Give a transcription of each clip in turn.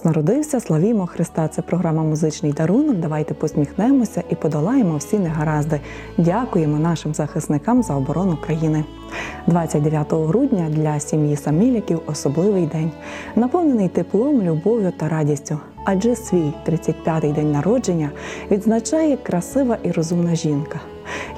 Христос народився, славімо Христа. Це програма Музичний дарунок. Давайте посміхнемося і подолаємо всі негаразди. Дякуємо нашим захисникам за оборону країни. 29 грудня для сім'ї Саміліків особливий день, наповнений теплом, любов'ю та радістю. Адже свій 35-й день народження відзначає красива і розумна жінка.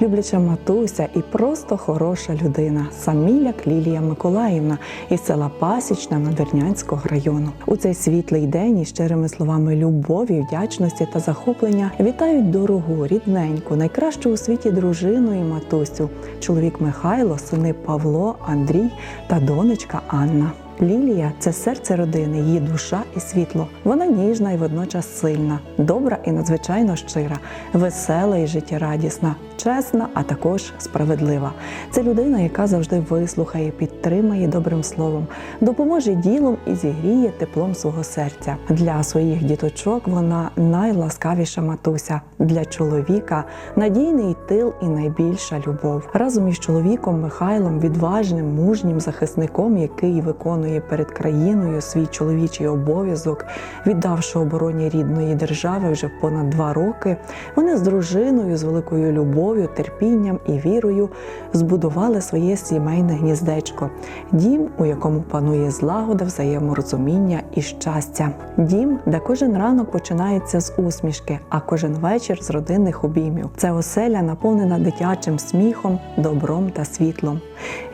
Любляча матуся і просто хороша людина, Саміляк Лілія Миколаївна із села Пасічна Надвірнянського району. У цей світлий день із щирими словами любові, вдячності та захоплення вітають дорогу, рідненьку, найкращу у світі дружину і матусю, чоловік Михайло, сини Павло, Андрій та донечка Анна. Лілія це серце родини, її душа і світло. Вона ніжна і водночас сильна, добра і надзвичайно щира, весела і життєрадісна, чесна, а також справедлива. Це людина, яка завжди вислухає, підтримає добрим словом, допоможе ділом і зігріє теплом свого серця. Для своїх діточок вона найласкавіша матуся, для чоловіка надійний тил і найбільша любов. Разом із чоловіком Михайлом, відважним, мужнім захисником, який виконує перед країною свій чоловічий обов'язок, віддавши обороні рідної держави вже понад два роки, вони з дружиною, з великою любов'ю, терпінням і вірою збудували своє сімейне гніздечко, дім, у якому панує злагода, взаєморозуміння і щастя. Дім, де кожен ранок починається з усмішки, а кожен вечір з родинних обіймів. Це оселя наповнена дитячим сміхом, добром та світлом.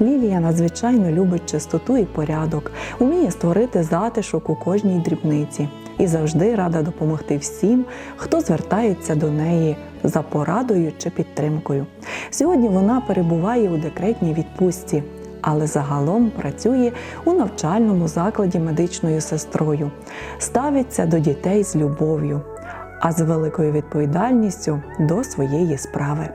Лілія надзвичайно любить чистоту і порядок, уміє створити затишок у кожній дрібниці і завжди рада допомогти всім, хто звертається до неї за порадою чи підтримкою. Сьогодні вона перебуває у декретній відпустці. Але загалом працює у навчальному закладі медичною сестрою, ставиться до дітей з любов'ю, а з великою відповідальністю до своєї справи.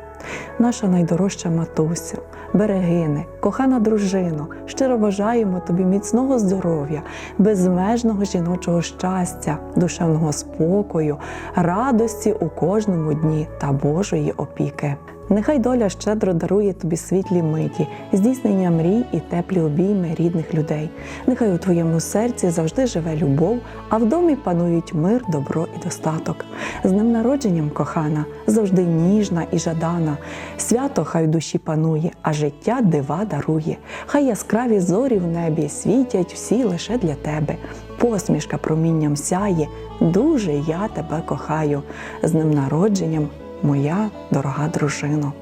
Наша найдорожча матусю, берегине, кохана дружино, щиро бажаємо тобі міцного здоров'я, безмежного жіночого щастя, душевного спокою, радості у кожному дні та Божої опіки. Нехай доля щедро дарує тобі світлі миті, здійснення мрій і теплі обійми рідних людей. Нехай у твоєму серці завжди живе любов, а в домі панують мир, добро і достаток. З днем народженням, кохана, завжди ніжна і жадана. Свято хай душі панує, а життя дива дарує. Хай яскраві зорі в небі світять всі лише для тебе. Посмішка промінням сяє, дуже я тебе кохаю. З днем народженням, моя дорога дружино.